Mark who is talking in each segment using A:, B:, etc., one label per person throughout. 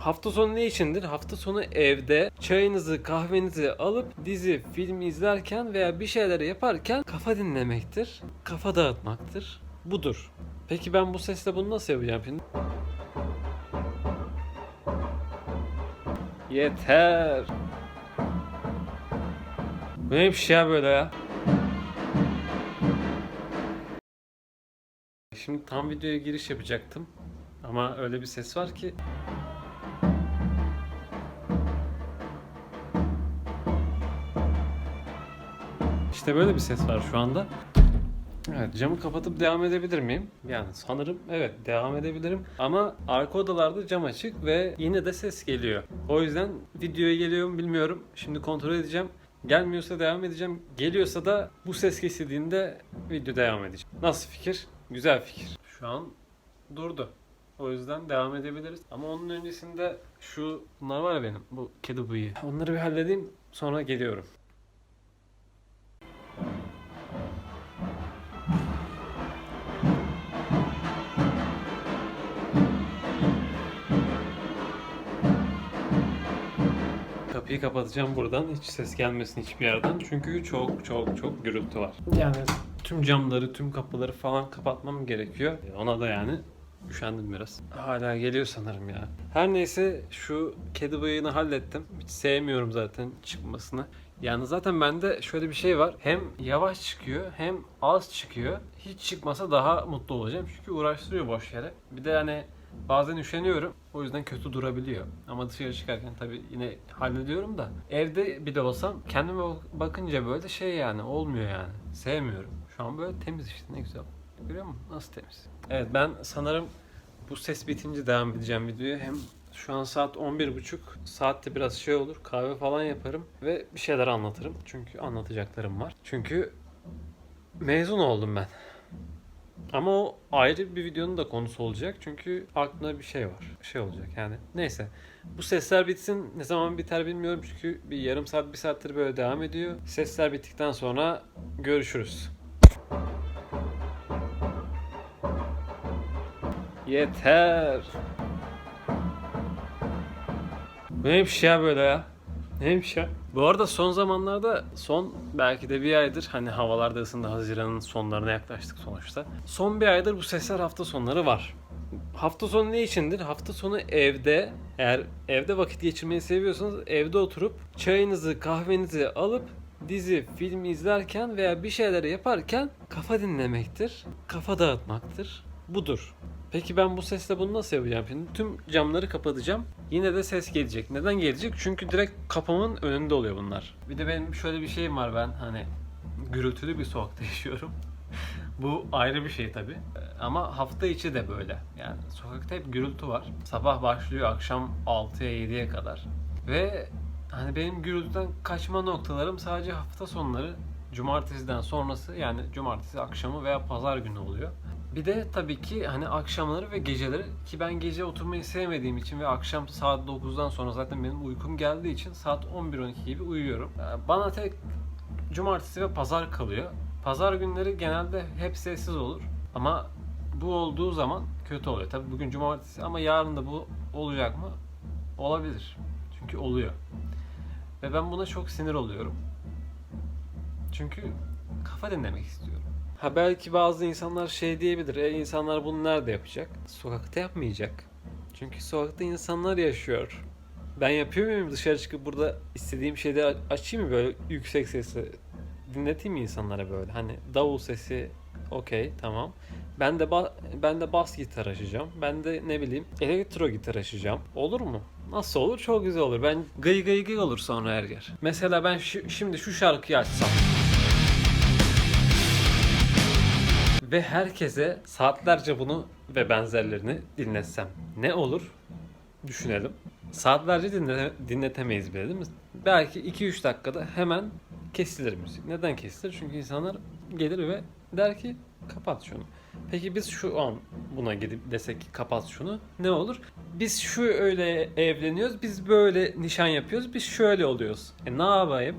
A: Hafta sonu ne içindir? Hafta sonu evde çayınızı, kahvenizi alıp dizi, film izlerken veya bir şeyler yaparken kafa dinlemektir. Kafa dağıtmaktır. Budur. Peki ben bu sesle bunu nasıl yapacağım şimdi? Yeter. Bu ne bir şey ya böyle ya? Şimdi tam videoya giriş yapacaktım. Ama öyle bir ses var ki İşte böyle bir ses var şu anda. Evet camı kapatıp devam edebilir miyim? Yani sanırım evet devam edebilirim. Ama arka odalarda cam açık ve yine de ses geliyor. O yüzden videoya geliyor mu bilmiyorum. Şimdi kontrol edeceğim. Gelmiyorsa devam edeceğim. Geliyorsa da bu ses kesildiğinde video devam edeceğim. Nasıl fikir? Güzel fikir. Şu an durdu. O yüzden devam edebiliriz. Ama onun öncesinde şu bunlar var ya benim bu kedi bıyığı. Onları bir halledeyim sonra geliyorum. Kapıyı kapatacağım buradan. Hiç ses gelmesin hiçbir yerden. Çünkü çok çok çok gürültü var. Yani tüm camları, tüm kapıları falan kapatmam gerekiyor. Ona da yani üşendim biraz. Hala geliyor sanırım ya. Her neyse şu kedi bıyığını hallettim. Hiç sevmiyorum zaten çıkmasını. Yani zaten bende şöyle bir şey var. Hem yavaş çıkıyor hem az çıkıyor. Hiç çıkmasa daha mutlu olacağım. Çünkü uğraştırıyor boş yere. Bir de hani bazen üşeniyorum. O yüzden kötü durabiliyor. Ama dışarı çıkarken tabii yine hallediyorum da. Evde bile olsam kendime bakınca böyle şey yani olmuyor yani. Sevmiyorum. Şu an böyle temiz işte ne güzel. Görüyor musun? Nasıl temiz. Evet ben sanırım bu ses bitince devam edeceğim videoya. Hem şu an saat 11.30. Saatte biraz şey olur. Kahve falan yaparım ve bir şeyler anlatırım. Çünkü anlatacaklarım var. Çünkü mezun oldum ben. Ama o ayrı bir videonun da konusu olacak. Çünkü aklımda bir şey var. Şey olacak yani. Neyse. Bu sesler bitsin. Ne zaman biter bilmiyorum. Çünkü bir yarım saat, bir saattir böyle devam ediyor. Sesler bittikten sonra görüşürüz. Yeter. Bu neymiş ya böyle ya? Neymiş ya? Bu arada son zamanlarda son belki de bir aydır hani havalarda ısındı Haziran'ın sonlarına yaklaştık sonuçta. Son bir aydır bu sesler hafta sonları var. Hafta sonu ne içindir? Hafta sonu evde eğer evde vakit geçirmeyi seviyorsanız evde oturup çayınızı kahvenizi alıp dizi, film izlerken veya bir şeyler yaparken kafa dinlemektir. Kafa dağıtmaktır. Budur. Peki ben bu sesle bunu nasıl yapacağım? Şimdi tüm camları kapatacağım. Yine de ses gelecek. Neden gelecek? Çünkü direkt kapımın önünde oluyor bunlar. Bir de benim şöyle bir şeyim var ben hani gürültülü bir sokakta yaşıyorum. bu ayrı bir şey tabi. Ama hafta içi de böyle. Yani sokakta hep gürültü var. Sabah başlıyor akşam 6'ya 7'ye kadar. Ve hani benim gürültüden kaçma noktalarım sadece hafta sonları cumartesiden sonrası yani cumartesi akşamı veya pazar günü oluyor. Bir de tabii ki hani akşamları ve geceleri ki ben gece oturmayı sevmediğim için ve akşam saat 9'dan sonra zaten benim uykum geldiği için saat 11-12 gibi uyuyorum. Ee, Bana tek cumartesi ve pazar kalıyor. Pazar günleri genelde hep sessiz olur. Ama bu olduğu zaman kötü oluyor. Tabii bugün cumartesi ama yarın da bu olacak mı? Olabilir. Çünkü oluyor. Ve ben buna çok sinir oluyorum. Çünkü kafa dinlemek istiyorum. Ha belki bazı insanlar şey diyebilir. E insanlar bunu nerede yapacak? Sokakta yapmayacak. Çünkü sokakta insanlar yaşıyor. Ben yapıyor muyum dışarı çıkıp burada istediğim şeyleri açayım mı böyle yüksek sesle dinleteyim mi insanlara böyle? Hani davul sesi okey tamam. Ben de ba- ben de bas gitar açacağım. Ben de ne bileyim elektro gitar açacağım. Olur mu? Nasıl olur? Çok güzel olur. Ben gıy gıy gıy olur sonra her yer. Mesela ben şimdi şu şarkıyı açsam. Ve herkese saatlerce bunu ve benzerlerini dinletsem ne olur? Düşünelim. Saatlerce dinle, dinletemeyiz bile değil mi? Belki 2-3 dakikada hemen kesilir müzik. Neden kesilir? Çünkü insanlar gelir ve der ki kapat şunu. Peki biz şu an buna gidip desek ki kapat şunu ne olur? Biz şu öyle evleniyoruz, biz böyle nişan yapıyoruz, biz şöyle oluyoruz. E ne yapayım?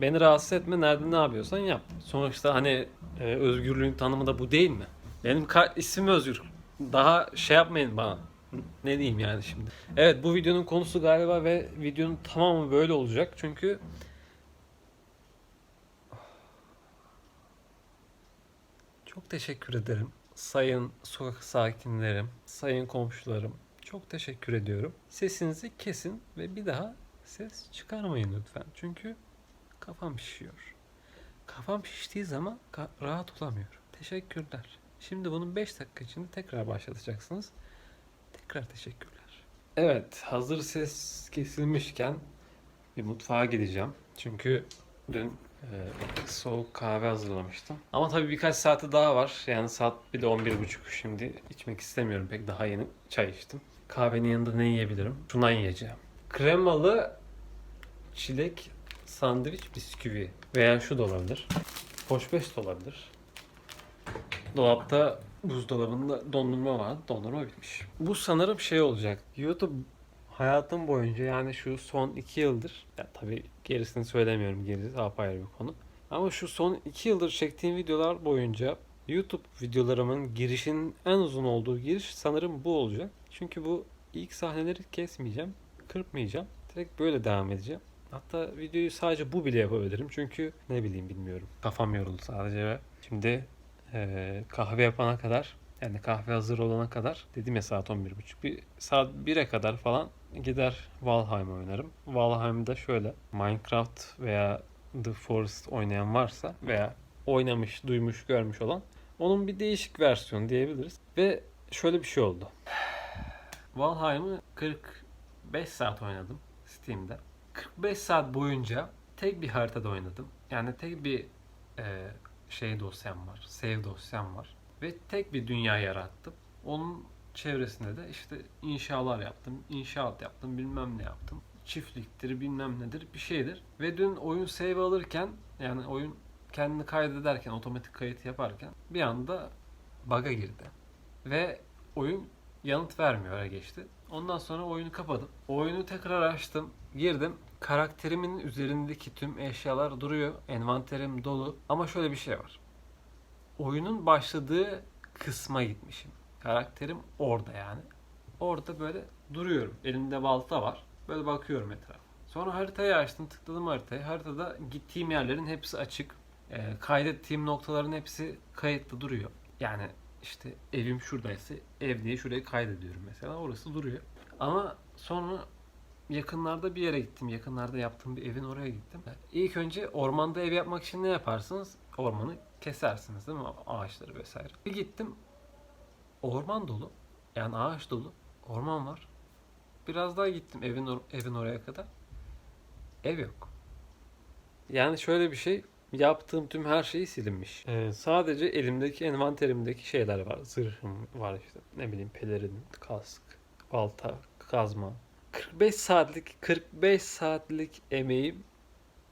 A: Beni rahatsız etme, nerede ne yapıyorsan yap. Sonuçta hani e, özgürlüğün tanımı da bu değil mi? Benim ismim Özgür. Daha şey yapmayın bana. Ne diyeyim yani şimdi. Evet bu videonun konusu galiba ve videonun tamamı böyle olacak. Çünkü çok teşekkür ederim. Sayın sokak sakinlerim, sayın komşularım. Çok teşekkür ediyorum. Sesinizi kesin ve bir daha ses çıkarmayın lütfen. Çünkü kafam şişiyor. Kafam şiştiği zaman ka- rahat olamıyorum. Teşekkürler. Şimdi bunun 5 dakika içinde tekrar başlatacaksınız. Tekrar teşekkürler. Evet, hazır ses kesilmişken bir mutfağa gideceğim. Çünkü dün e, soğuk kahve hazırlamıştım. Ama tabii birkaç saati daha var. Yani saat bir de 11.30 şimdi içmek istemiyorum pek. Daha yeni çay içtim. Kahvenin yanında ne yiyebilirim? Şundan yiyeceğim. Kremalı çilek sandviç bisküvi veya şu da olabilir. Hoşbeş de olabilir. Dolapta buzdolabında dondurma var. Dondurma bitmiş. Bu sanırım şey olacak. YouTube hayatım boyunca yani şu son iki yıldır ya tabii gerisini söylemiyorum gerisi apayrı bir konu. Ama şu son iki yıldır çektiğim videolar boyunca YouTube videolarımın girişinin en uzun olduğu giriş sanırım bu olacak. Çünkü bu ilk sahneleri kesmeyeceğim, kırpmayacağım. Direkt böyle devam edeceğim. Hatta videoyu sadece bu bile yapabilirim. Çünkü ne bileyim bilmiyorum. Kafam yoruldu sadece ve şimdi eee, kahve yapana kadar yani kahve hazır olana kadar dedim ya saat 11.30 bir saat 1'e kadar falan gider Valheim oynarım. Valheim'da şöyle Minecraft veya The Forest oynayan varsa veya oynamış, duymuş, görmüş olan onun bir değişik versiyonu diyebiliriz. Ve şöyle bir şey oldu. Valheim'ı 45 saat oynadım Steam'de. 45 saat boyunca tek bir haritada oynadım. Yani tek bir e, şey dosyam var, save dosyam var. Ve tek bir dünya yarattım. Onun çevresinde de işte inşalar yaptım, inşaat yaptım, bilmem ne yaptım. Çiftliktir, bilmem nedir, bir şeydir. Ve dün oyun save alırken, yani oyun kendini kaydederken, otomatik kayıt yaparken bir anda bug'a girdi. Ve oyun yanıt vermiyor öyle geçti. Ondan sonra oyunu kapadım. Oyunu tekrar açtım. Girdim. Karakterimin üzerindeki tüm eşyalar duruyor. Envanterim dolu. Ama şöyle bir şey var. Oyunun başladığı kısma gitmişim. Karakterim orada yani. Orada böyle duruyorum. Elimde balta var. Böyle bakıyorum etrafa. Sonra haritayı açtım. Tıkladım haritayı. Haritada gittiğim yerlerin hepsi açık. Ee, kaydettiğim noktaların hepsi kayıtlı duruyor. Yani işte evim şuradaysa ev diye şurayı kaydediyorum mesela. Orası duruyor. Ama sonra yakınlarda bir yere gittim. Yakınlarda yaptığım bir evin oraya gittim. İlk önce ormanda ev yapmak için ne yaparsınız? Ormanı kesersiniz değil mi? Ağaçları vesaire. Bir gittim. Orman dolu. Yani ağaç dolu. Orman var. Biraz daha gittim evin or- evin oraya kadar. Ev yok. Yani şöyle bir şey yaptığım tüm her şey silinmiş. Ee, sadece elimdeki envanterimdeki şeyler var. Zırhım var işte. Ne bileyim pelerin, kask, balta, kazma. 45 saatlik 45 saatlik emeğim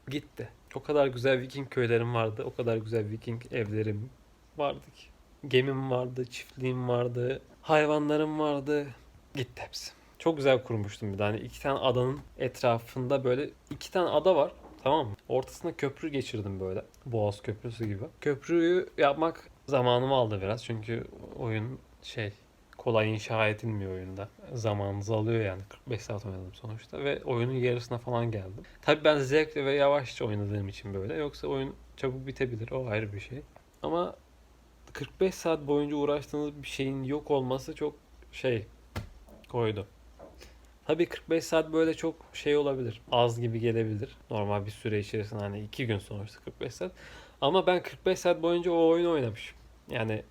A: gitti. O kadar güzel Viking köylerim vardı. O kadar güzel Viking evlerim vardı ki. Gemim vardı, çiftliğim vardı, hayvanlarım vardı. Gitti hepsi. Çok güzel kurmuştum bir tane. iki tane adanın etrafında böyle iki tane ada var. Tamam mı? Ortasına köprü geçirdim böyle. Boğaz köprüsü gibi. Köprüyü yapmak zamanımı aldı biraz. Çünkü oyun şey kolay inşa edilmiyor oyunda. Zamanınızı alıyor yani. 45 saat oynadım sonuçta ve oyunun yarısına falan geldim. Tabii ben zevkle ve yavaşça oynadığım için böyle. Yoksa oyun çabuk bitebilir. O ayrı bir şey. Ama 45 saat boyunca uğraştığınız bir şeyin yok olması çok şey koydu. Tabii 45 saat böyle çok şey olabilir. Az gibi gelebilir. Normal bir süre içerisinde hani 2 gün sonuçta 45 saat. Ama ben 45 saat boyunca o oyunu oynamışım. Yani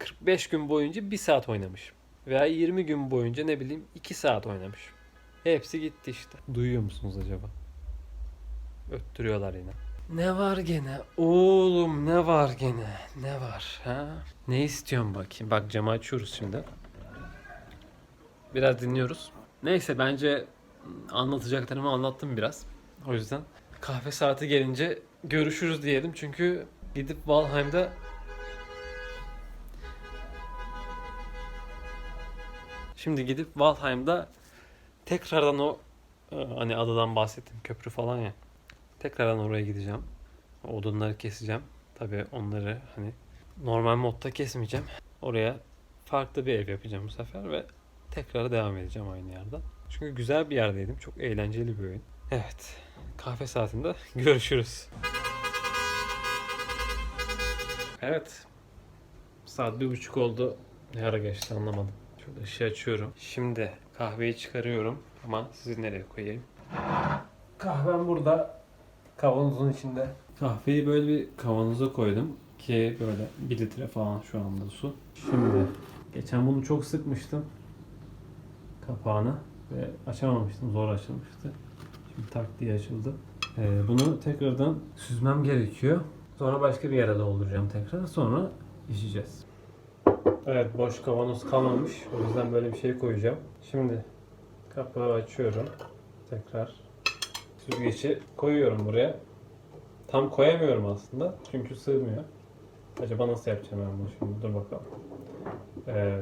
A: 45 gün boyunca 1 saat oynamışım. Veya 20 gün boyunca ne bileyim 2 saat oynamışım. Hepsi gitti işte. Duyuyor musunuz acaba? Öttürüyorlar yine. Ne var gene? Oğlum ne var gene? Ne var? Ha? Ne istiyorsun bakayım? Bak camı açıyoruz şimdi. Biraz dinliyoruz. Neyse bence anlatacaklarımı anlattım biraz. O yüzden kahve saati gelince görüşürüz diyelim. Çünkü gidip Valheim'da Şimdi gidip Valheim'da tekrardan o e, hani adadan bahsettim köprü falan ya. Tekrardan oraya gideceğim. Odunları keseceğim. Tabii onları hani normal modda kesmeyeceğim. Oraya farklı bir ev yapacağım bu sefer ve tekrar devam edeceğim aynı yerden. Çünkü güzel bir yerdeydim. Çok eğlenceli bir oyun. Evet. Kahve saatinde görüşürüz. Evet. Saat bir buçuk oldu. Ne ara geçti anlamadım. Şurada ışığı açıyorum. Şimdi kahveyi çıkarıyorum. Ama sizi nereye koyayım? Kahvem burada. Kavanozun içinde. Kahveyi böyle bir kavanoza koydum. Ki böyle bir litre falan şu anda su. Şimdi geçen bunu çok sıkmıştım. Kapağını. Ve açamamıştım. Zor açılmıştı. Şimdi tak diye açıldı. Ee, bunu tekrardan süzmem gerekiyor. Sonra başka bir yere dolduracağım tekrar. Sonra içeceğiz. Evet boş kavanoz kalmamış. O yüzden böyle bir şey koyacağım. Şimdi kapağı açıyorum. Tekrar süzgeci koyuyorum buraya. Tam koyamıyorum aslında. Çünkü sığmıyor. Acaba nasıl yapacağım ben bunu şimdi? Dur bakalım. Ee,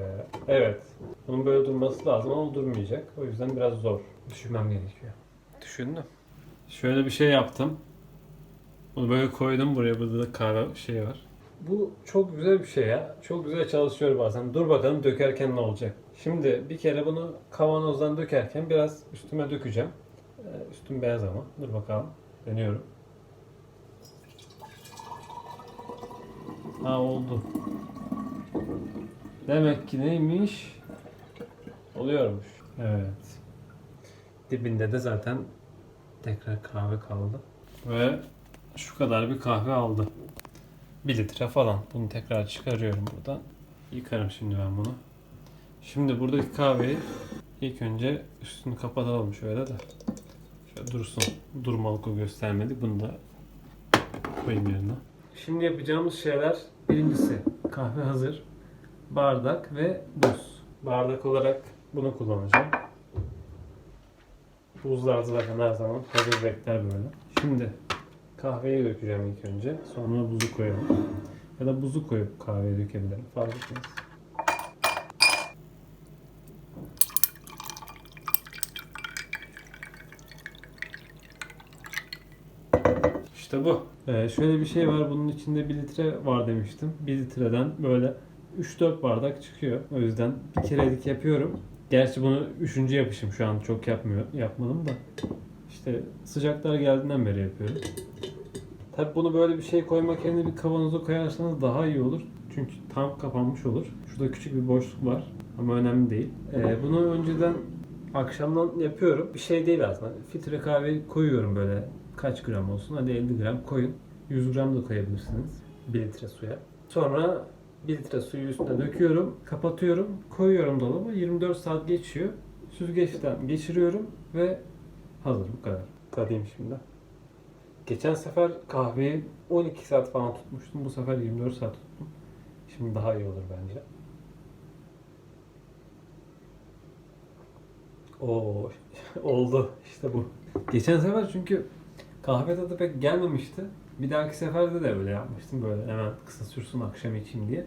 A: evet. Bunun böyle durması lazım ama durmayacak. O yüzden biraz zor. Düşünmem gerekiyor. Düşündüm. Şöyle bir şey yaptım. Bunu böyle koydum buraya. Burada da kahve şey var. Bu çok güzel bir şey ya. Çok güzel çalışıyor bazen. Dur bakalım dökerken ne olacak. Şimdi bir kere bunu kavanozdan dökerken biraz üstüme dökeceğim. Ee, Üstüm beyaz ama. Dur bakalım. Deniyorum. Ha oldu. Demek ki neymiş? Oluyormuş. Evet. Dibinde de zaten tekrar kahve kaldı. Ve şu kadar bir kahve aldı. 1 litre falan. Bunu tekrar çıkarıyorum buradan. Yıkarım şimdi ben bunu. Şimdi buradaki kahveyi ilk önce üstünü kapatalım şöyle de. Şöyle dursun. Durmalık o göstermedik. Bunu da koyayım yerine. Şimdi yapacağımız şeyler birincisi kahve hazır. Bardak ve buz. Bardak olarak bunu kullanacağım. Buzlar zaten her zaman hazır bekler böyle. Şimdi kahveyi dökeceğim ilk önce. Sonra buzu koyalım. Ya da buzu koyup kahveyi dökebilirim. Fark etmez. İşte bu. Ee, şöyle bir şey var. Bunun içinde 1 litre var demiştim. 1 litreden böyle 3-4 bardak çıkıyor. O yüzden bir kerelik yapıyorum. Gerçi bunu üçüncü yapışım şu an çok yapmıyor, yapmadım da. İşte sıcaklar geldiğinden beri yapıyorum. Tabi bunu böyle bir şey koymak yerine bir kavanoza koyarsanız daha iyi olur. Çünkü tam kapanmış olur. Şurada küçük bir boşluk var ama önemli değil. Ee, bunu önceden akşamdan yapıyorum. Bir şey değil aslında. Filtre kahve koyuyorum böyle kaç gram olsun. Hadi 50 gram koyun. 100 gram da koyabilirsiniz. 1 litre suya. Sonra 1 litre suyu üstüne döküyorum. Kapatıyorum. Koyuyorum dolaba. 24 saat geçiyor. Süzgeçten geçiriyorum ve hazır bu kadar. Tadayım şimdi. Geçen sefer kahveyi 12 saat falan tutmuştum. Bu sefer 24 saat tuttum. Şimdi daha iyi olur bence. Oo oldu işte bu. Geçen sefer çünkü kahve tadı pek gelmemişti. Bir dahaki seferde de öyle yapmıştım. Böyle hemen kısa sürsün akşam içeyim diye.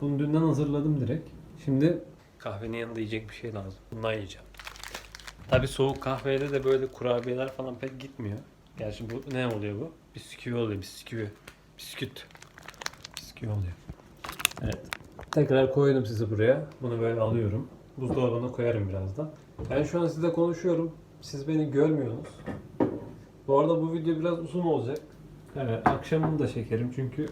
A: Bunu dünden hazırladım direkt. Şimdi kahvenin yanında yiyecek bir şey lazım. Bundan yiyeceğim. Tabi soğuk kahvede de böyle kurabiyeler falan pek gitmiyor. Gerçi bu ne oluyor bu? Bisküvi oluyor, bisküvi. Bisküt. Bisküvi oluyor. Evet. Tekrar koydum sizi buraya. Bunu böyle alıyorum. Buzdolabına koyarım birazdan. Ben şu an size konuşuyorum. Siz beni görmüyorsunuz. Bu arada bu video biraz uzun olacak. Evet, akşamını da çekerim çünkü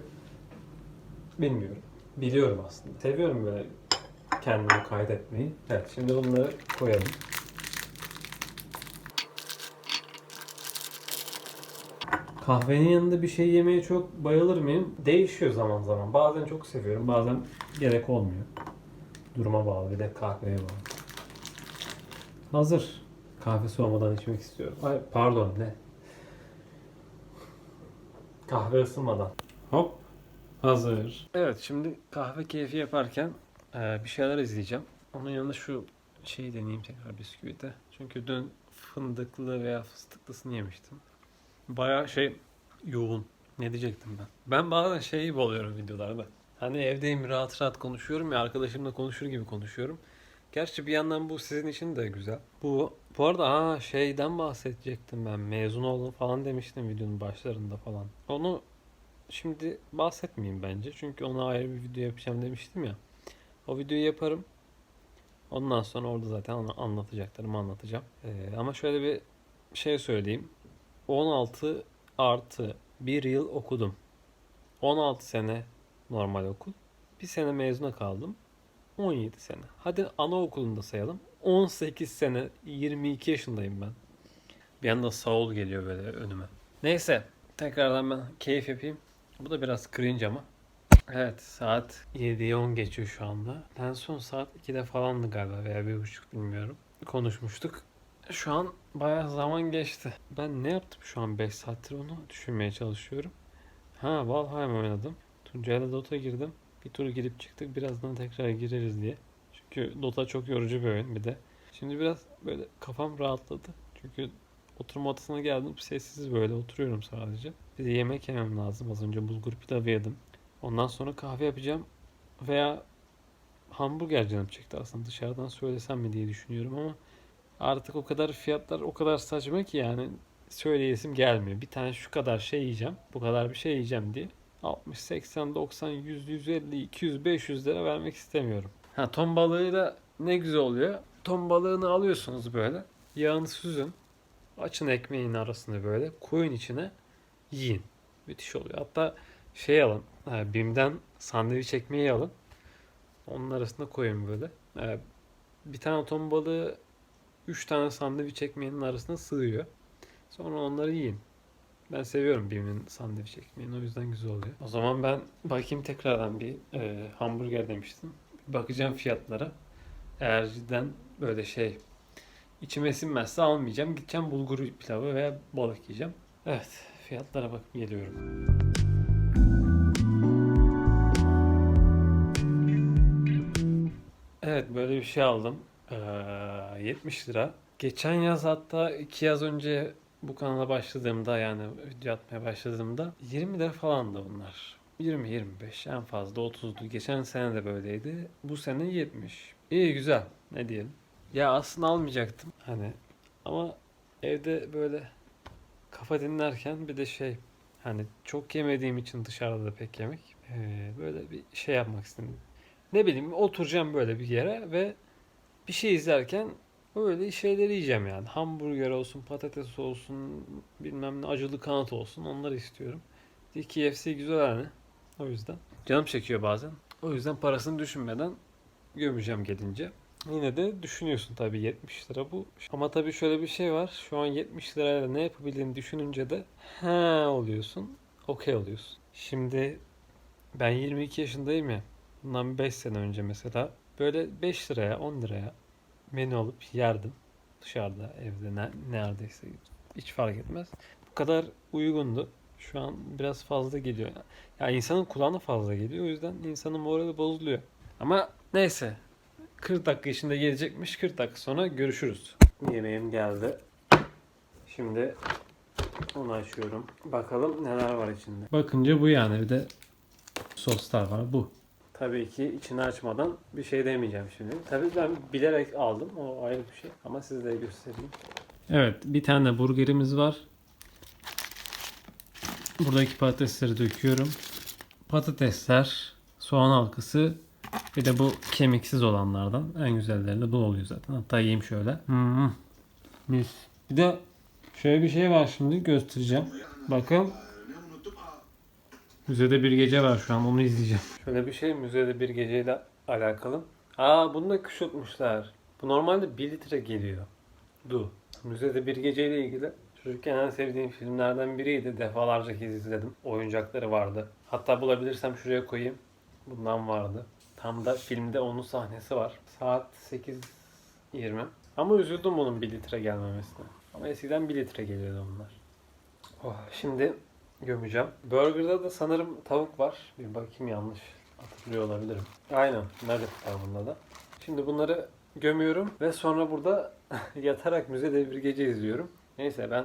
A: bilmiyorum. Biliyorum aslında. Seviyorum böyle kendimi kaydetmeyi. Evet, şimdi bunları koyalım. Kahvenin yanında bir şey yemeye çok bayılır mıyım? Değişiyor zaman zaman. Bazen çok seviyorum, bazen gerek olmuyor. Duruma bağlı, bir de kahveye bağlı. Hazır. Kahve soğumadan içmek istiyorum. Ay pardon ne? Kahve ısınmadan. Hop. Hazır. Evet şimdi kahve keyfi yaparken e, bir şeyler izleyeceğim. Onun yanında şu şeyi deneyeyim tekrar bisküvide. Çünkü dün fındıklı veya fıstıklısını yemiştim. Baya şey yoğun. Ne diyecektim ben? Ben bazen şey gibi oluyorum videolarda. Hani evdeyim rahat rahat konuşuyorum ya arkadaşımla konuşur gibi konuşuyorum. Gerçi bir yandan bu sizin için de güzel. Bu bu arada aa şeyden bahsedecektim ben. Mezun oldum falan demiştim videonun başlarında falan. Onu şimdi bahsetmeyeyim bence. Çünkü ona ayrı bir video yapacağım demiştim ya. O videoyu yaparım. Ondan sonra orada zaten anla- anlatacaklarımı anlatacağım. Ee, ama şöyle bir şey söyleyeyim. 16 artı 1 yıl okudum. 16 sene normal okul. Bir sene mezuna kaldım. 17 sene. Hadi anaokulunda sayalım. 18 sene 22 yaşındayım ben. Bir anda Saul geliyor böyle önüme. Neyse tekrardan ben keyif yapayım. Bu da biraz cringe ama. Evet saat 7'ye 10 geçiyor şu anda. En son saat 2'de falandı galiba veya 1.30 bilmiyorum. Konuşmuştuk. Şu an bayağı zaman geçti. Ben ne yaptım şu an 5 saattir onu düşünmeye çalışıyorum. Ha Valheim oynadım. Tuncay'la Dota girdim. Bir tur girip çıktık. Birazdan tekrar gireriz diye. Çünkü Dota çok yorucu bir oyun bir de. Şimdi biraz böyle kafam rahatladı. Çünkü oturma odasına geldim. Sessiz böyle oturuyorum sadece. Bir de yemek yemem lazım. Az önce bulgur pilavı yedim. Ondan sonra kahve yapacağım. Veya hamburger canım çekti aslında. Dışarıdan söylesem mi diye düşünüyorum ama artık o kadar fiyatlar o kadar saçma ki yani söyleyesim gelmiyor. Bir tane şu kadar şey yiyeceğim. Bu kadar bir şey yiyeceğim diye. 60, 80, 90, 100, 150, 200, 500 lira vermek istemiyorum. Ha ton balığıyla ne güzel oluyor. Ton balığını alıyorsunuz böyle. Yağını süzün. Açın ekmeğin arasını böyle. Koyun içine. Yiyin. Müthiş oluyor. Hatta şey alın. ha, Bim'den sandviç ekmeği alın. Onun arasına koyun böyle. Ha, Bir tane ton balığı 3 tane sandviç ekmeğinin arasına sığıyor. Sonra onları yiyin. Ben seviyorum Bim'in sandviç ekmeğini. O yüzden güzel oluyor. O zaman ben bakayım tekrardan bir e, hamburger demiştim. Bakacağım fiyatlara. Eğer cidden böyle şey içime sinmezse almayacağım. Gideceğim bulgur pilavı veya balık yiyeceğim. Evet fiyatlara bakıp geliyorum. Evet böyle bir şey aldım. Ee, 70 lira. Geçen yaz hatta 2 yaz önce bu kanala başladığımda yani video atmaya başladığımda 20 lira falandı bunlar. 20-25 en fazla 30'du. Geçen sene de böyleydi. Bu sene 70. İyi güzel. Ne diyelim. Ya aslında almayacaktım. Hani ama evde böyle kafa dinlerken bir de şey hani çok yemediğim için dışarıda da pek yemek ee, böyle bir şey yapmak istedim. Ne bileyim oturacağım böyle bir yere ve bir şey izlerken Öyle şeyleri yiyeceğim yani. Hamburger olsun, patates olsun, bilmem ne acılı kanat olsun onları istiyorum. KFC güzel hani. O yüzden. Canım çekiyor bazen. O yüzden parasını düşünmeden gömeceğim gelince. Yine de düşünüyorsun tabii 70 lira bu. Ama tabii şöyle bir şey var. Şu an 70 lirayla ne yapabildiğini düşününce de ha oluyorsun. Okey oluyorsun. Şimdi ben 22 yaşındayım ya. Bundan 5 sene önce mesela böyle 5 liraya 10 liraya menü alıp yerdim. Dışarıda, evde ne, neredeyse hiç fark etmez. Bu kadar uygundu. Şu an biraz fazla geliyor. Ya insanın kulağına fazla geliyor. O yüzden insanın morali bozuluyor. Ama neyse. 40 dakika içinde gelecekmiş. 40 dakika sonra görüşürüz. Yemeğim geldi. Şimdi onu açıyorum. Bakalım neler var içinde. Bakınca bu yani. Bir de soslar var. Bu. Tabii ki içini açmadan bir şey demeyeceğim şimdi. Tabii ben bilerek aldım. O ayrı bir şey. Ama size de göstereyim. Evet. Bir tane burgerimiz var. Buradaki patatesleri döküyorum. Patatesler, soğan halkası bir de bu kemiksiz olanlardan. En güzelleri de bu oluyor zaten. Hatta yiyeyim şöyle. Hmm. Mis. Bir de şöyle bir şey var şimdi göstereceğim. Bakın Müzede bir gece var şu an onu izleyeceğim. Şöyle bir şey müzede bir geceyle alakalı. Aa bunu da kışırtmışlar. Bu normalde 1 litre geliyor. Du. Müzede bir geceyle ilgili çocukken en sevdiğim filmlerden biriydi. Defalarca kez izledim. Oyuncakları vardı. Hatta bulabilirsem şuraya koyayım. Bundan vardı. Tam da filmde onun sahnesi var. Saat 8.20. Ama üzüldüm onun 1 litre gelmemesine. Ama eskiden 1 litre geliyordu onlar. Oh, şimdi gömeceğim. Burger'da da sanırım tavuk var. Bir bakayım yanlış hatırlıyor olabilirim. Aynen. Nugget var bunda da. Şimdi bunları gömüyorum ve sonra burada yatarak müzede bir gece izliyorum. Neyse ben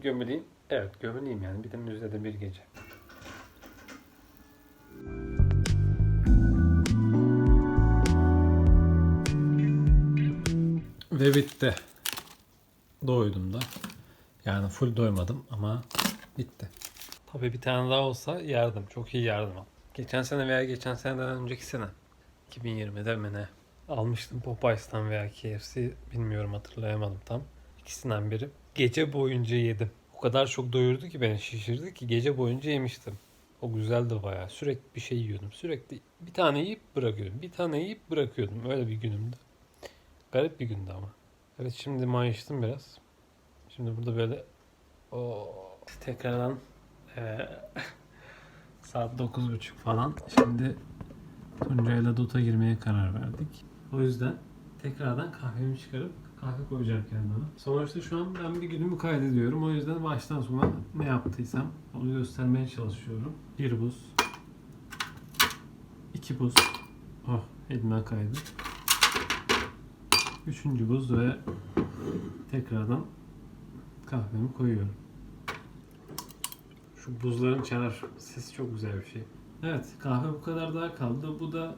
A: gömüleyim. Evet gömüleyim yani. Bir de müzede bir gece. Ve bitti. Doydum da. Yani full doymadım ama bitti. Tabii bir tane daha olsa yardım. Çok iyi yardım al. Geçen sene veya geçen seneden önceki sene. 2020'de mi ne? almıştım Popeyes'tan veya KFC bilmiyorum hatırlayamadım tam. İkisinden biri. Gece boyunca yedim. O kadar çok doyurdu ki beni şişirdi ki gece boyunca yemiştim. O güzeldi bayağı. Sürekli bir şey yiyordum. Sürekli bir tane yiyip bırakıyordum. Bir tane yiyip bırakıyordum. Öyle bir günümdü. Garip bir gündü ama. Evet şimdi mayıştım biraz. Şimdi burada böyle o tekrardan eee, saat 9.30 falan. Şimdi Tuncay'la Dota girmeye karar verdik. O yüzden tekrardan kahvemi çıkarıp kahve koyacağım kendime. Sonuçta şu an ben bir günümü kaydediyorum. O yüzden baştan sona ne yaptıysam onu göstermeye çalışıyorum. Bir buz. iki buz. Oh elimden kaydı. Üçüncü buz ve tekrardan kahvemi koyuyorum. Şu buzların çanar sesi çok güzel bir şey. Evet kahve bu kadar daha kaldı. Bu da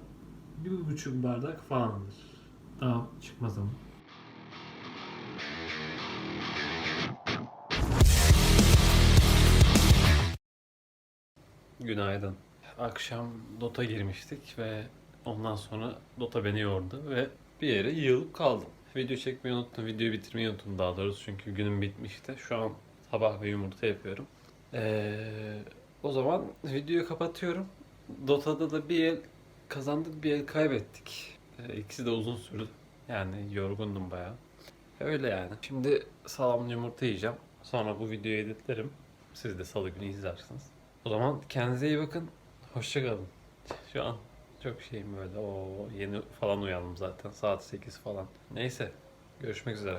A: bir buçuk bardak falandır. Daha çıkmaz ama. Günaydın. Akşam Dota girmiştik ve ondan sonra Dota beni yordu ve bir yere yığılıp kaldım. Video çekmeyi unuttum, videoyu bitirmeyi unuttum daha doğrusu çünkü günüm bitmişti. Şu an sabah ve yumurta yapıyorum. Ee, o zaman videoyu kapatıyorum. Dota'da da bir el kazandık, bir el kaybettik. Ee, ikisi de uzun sürdü. Yani yorgundum bayağı. Öyle yani. Şimdi salamlı yumurta yiyeceğim. Sonra bu videoyu editlerim. Siz de salı günü izlersiniz. O zaman kendinize iyi bakın. Hoşçakalın. Şu an çok şeyim böyle. O yeni falan uyandım zaten. Saat 8 falan. Neyse. Görüşmek üzere.